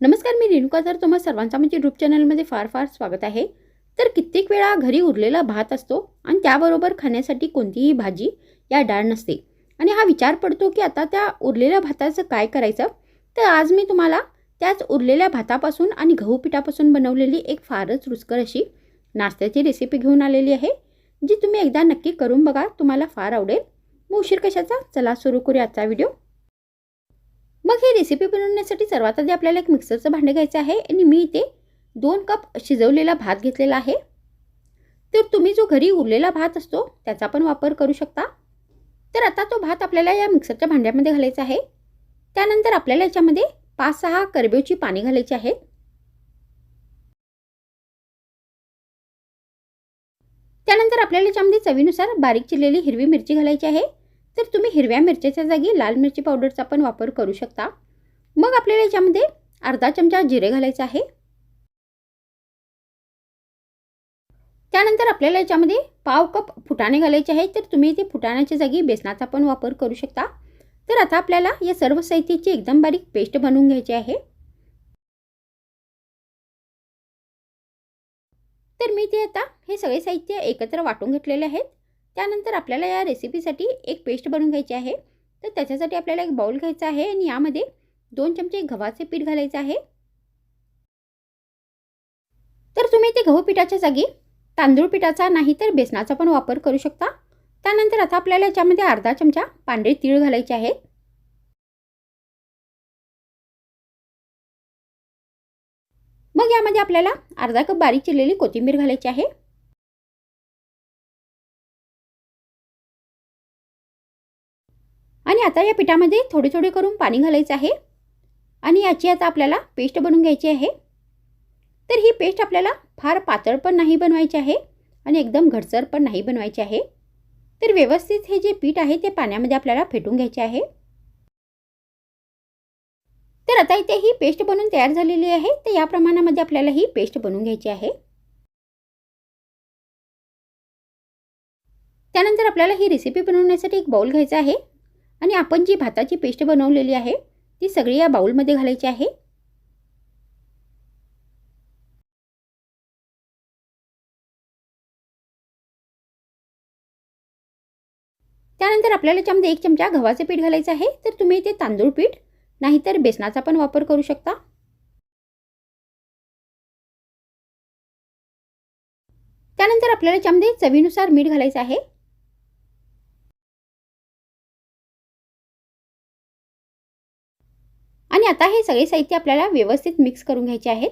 नमस्कार मी रेणुका तर तुम्हा सर्वांचा म्हणजे यूट्यूब चॅनलमध्ये फार फार स्वागत आहे. तर कित्येक वेळा घरी उरलेला भात असतो आणि त्याबरोबर खाण्यासाठी कोणतीही भाजी या डाळ नसते. आणि हा विचार पडतो की आता त्या उरलेल्या भाताचं काय करायचं? तर आज मी तुम्हाला त्याच उरलेल्या भातापासून आणि गहू पिठापासून बनवलेली एक फारच रुचकर अशी नाश्त्याची रेसिपी घेऊन आलेली आहे जी तुम्ही एकदा नक्की करून बघा तुम्हाला फार आवडेल. मग उशीर कशाचा? चला सुरू करूया आजचा व्हिडिओ मग ही रेसिपी बनवण्यासाठी सर्वात आधी आपल्याला एक मिक्सरचं भांडं घ्यायचं आहे आणि मी इथे दोन कप शिजवलेला भात घेतलेला आहे. तर तुम्ही जो घरी उरलेला भात असतो त्याचा पण वापर करू शकता. तर आता तो भात आपल्याला या मिक्सरच्या भांड्यामध्ये घालायचा आहे. त्यानंतर आपल्याला याच्यामध्ये पाच सहा करबेवची पाणी घालायची आहेत. त्यानंतर आपल्याला याच्यामध्ये चवीनुसार बारीक चिरलेली हिरवी मिरची घालायची आहे. तर तुम्ही हिरव्या मिरच्याच्या जागी लाल मिरची पावडरचा पण वापर करू शकता. मग आपल्याला याच्यामध्ये अर्धा चमचा जिरे घालायचं आहे. त्यानंतर आपल्याला याच्यामध्ये पाव कप फुटाणे घालायचे आहे तर तुम्ही इथे फुटाण्याच्या जागी बेसनाचा पण वापर करू शकता. तर आता आपल्याला या सर्व साहित्याची एकदम बारीक पेस्ट बनवून घ्यायची आहे. तर मी ते आता हे सगळे साहित्य एकत्र वाटून घेतलेले आहेत. त्यानंतर आपल्याला या रेसिपीसाठी एक पेस्ट बनवून घ्यायची आहे. तर त्याच्यासाठी आपल्याला एक बाउल घ्यायचा आहे आणि यामध्ये दोन चमचे गव्हाचे पीठ घालायचे आहे. तर तुम्ही ते गहू पिठाच्या जागी तांदूळ पिठाचा नाही तर बेसनाचा पण वापर करू शकता. त्यानंतर आता आपल्याला याच्यामध्ये अर्धा चमचा पांढरे तीळ घालायचे आहेत मग यामध्ये आपल्याला अर्धा कप बारीक चिरलेली कोथिंबीर घालायची आहे. आणि आता या पिठामध्ये थोडे थोडे करून पाणी घालायचं आहे. आणि याची आता आपल्याला पेस्ट बनवून घ्यायची आहे. तर ही पेस्ट आपल्याला फार पातळ पण नाही बनवायची आहे आणि एकदम घडसर पण नाही बनवायची आहे. तर व्यवस्थित हे जे पीठ आहे ते पाण्यामध्ये आपल्याला फेटून घ्यायचे आहे. तर आता इथे ही पेस्ट बनवून तयार झालेली आहे. तर या प्रमाणामध्ये आपल्याला ही पेस्ट बनवून घ्यायची आहे. त्यानंतर आपल्याला ही रेसिपी बनवण्यासाठी एक बाउल घ्यायचा आहे. आणि आपण जी भाताची पेस्ट बनवलेली आहे ती सगळी या बाउलमध्ये घालायची आहे. त्यानंतर आपल्याला त्यामध्ये एक चमचा गव्हाचे पीठ घालायचं आहे. तर तुम्ही ते तांदूळ पीठ नाहीतर बेसनाचा पण वापर करू शकता. त्यानंतर आपल्याला त्यामध्ये चवीनुसार मीठ घालायचं आहे. आणि आता हे सगळे साहित्य आपल्याला व्यवस्थित मिक्स करून घ्यायचे आहेत.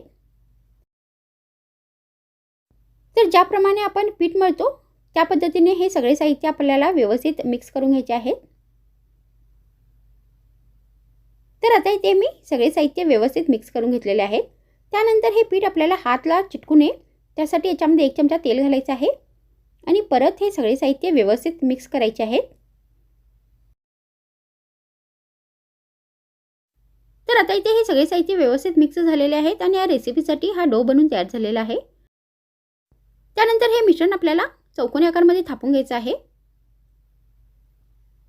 तर ज्याप्रमाणे आपण पीठ मळतो त्या पद्धतीने हे सगळे साहित्य आपल्याला व्यवस्थित मिक्स करून घ्यायचे आहेत. तर आता इथे मी सगळे साहित्य व्यवस्थित मिक्स करून घेतलेले आहेत. त्यानंतर हे पीठ आपल्याला हातला चिटकू नये त्यासाठी याच्यामध्ये एक चमचा तेल घालायचं आहे. आणि परत हे सगळे साहित्य व्यवस्थित मिक्स करायचे आहेत. तर आता इथे हे सगळे साहित्य व्यवस्थित मिक्स झालेले आहेत आणि या रेसिपीसाठी हा डो बनून तयार झालेला आहे. त्यानंतर हे मिश्रण आपल्याला चौकोनी आकारमध्ये थापून घ्यायचं आहे.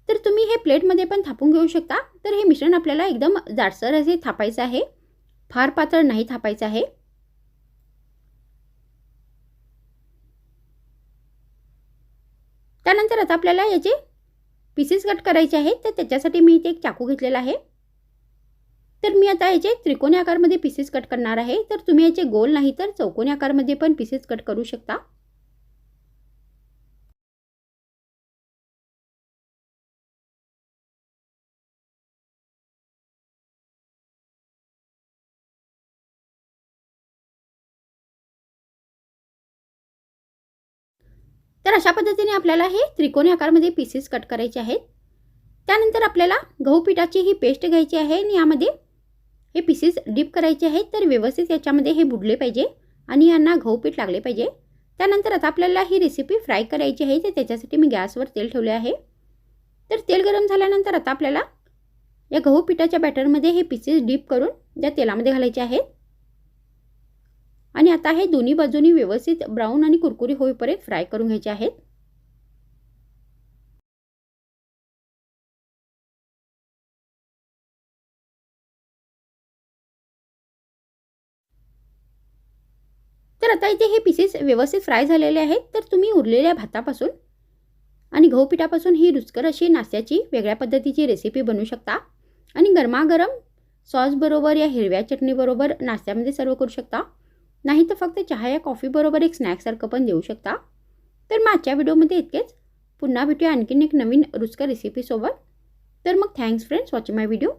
तर तुम्ही हे प्लेटमध्ये पण थापून घेऊ शकता. तर हे मिश्रण आपल्याला एकदम जाडसर असे थापायचं आहे. फार पातळ नाही थापायचं आहे. त्यानंतर आता आपल्याला याचे पीसेस कट करायचे आहेत. तर त्याच्यासाठी मी इथे एक चाकू घेतलेला आहे. तर मी आता याचे त्रिकोणी आकारमध्ये पीसेस कट करणार आहे. तर तुम्ही याचे गोल नाही तर चौकोनी आकारमध्ये पण पीसेस कट करू शकता. तर अशा पद्धतीने आपल्याला हे त्रिकोणी आकारमध्ये पीसेस कट करायचे आहेत. त्यानंतर आपल्याला गहू पिठाची ही पेस्ट घ्यायची आहे आणि यामध्ये हे पीसेस डीप करायचे आहेत तर व्यवस्थित याच्यामध्ये हे बुडले पाहिजे आणि यांना गहू पीठ लागले पाहिजे. त्यानंतर आता आपल्याला ही रेसिपी फ्राय करायची आहे तर त्याच्यासाठी मी गॅसवर तेल ठेवले आहे. तर तेल गरम झाल्यानंतर आता आपल्याला या गहू पिठाच्या बॅटरमध्ये हे पीसेस डीप करून त्या तेलामध्ये घालायचे आहेत. आणि आता हे दोन्ही बाजूनी व्यवस्थित ब्राऊन आणि कुरकुरी होईपर्यंत फ्राय करून घ्यायचे आहेत. आता इथे हे पीसेस व्यवस्थित फ्राय झालेले आहेत तर तुम्ही उरलेल्या भातापासून आणि गहू पिठापासून ही रुचकर अशी नाश्त्याची वेगळ्या पद्धतीची रेसिपी बनवू शकता. आणि गरमागरम सॉसबरोबर या हिरव्या चटणीबरोबर नाश्त्यामध्ये सर्व करू शकता. नाही तर फक्त चहा या कॉफीबरोबर एक स्नॅक्ससारखं पण देऊ शकता. तर मग आजच्या व्हिडिओमध्ये इतकेच. पुन्हा भेटूया आणखीन एक नवीन रुचकर रेसिपीसोबत तर मग thanks friends watching my video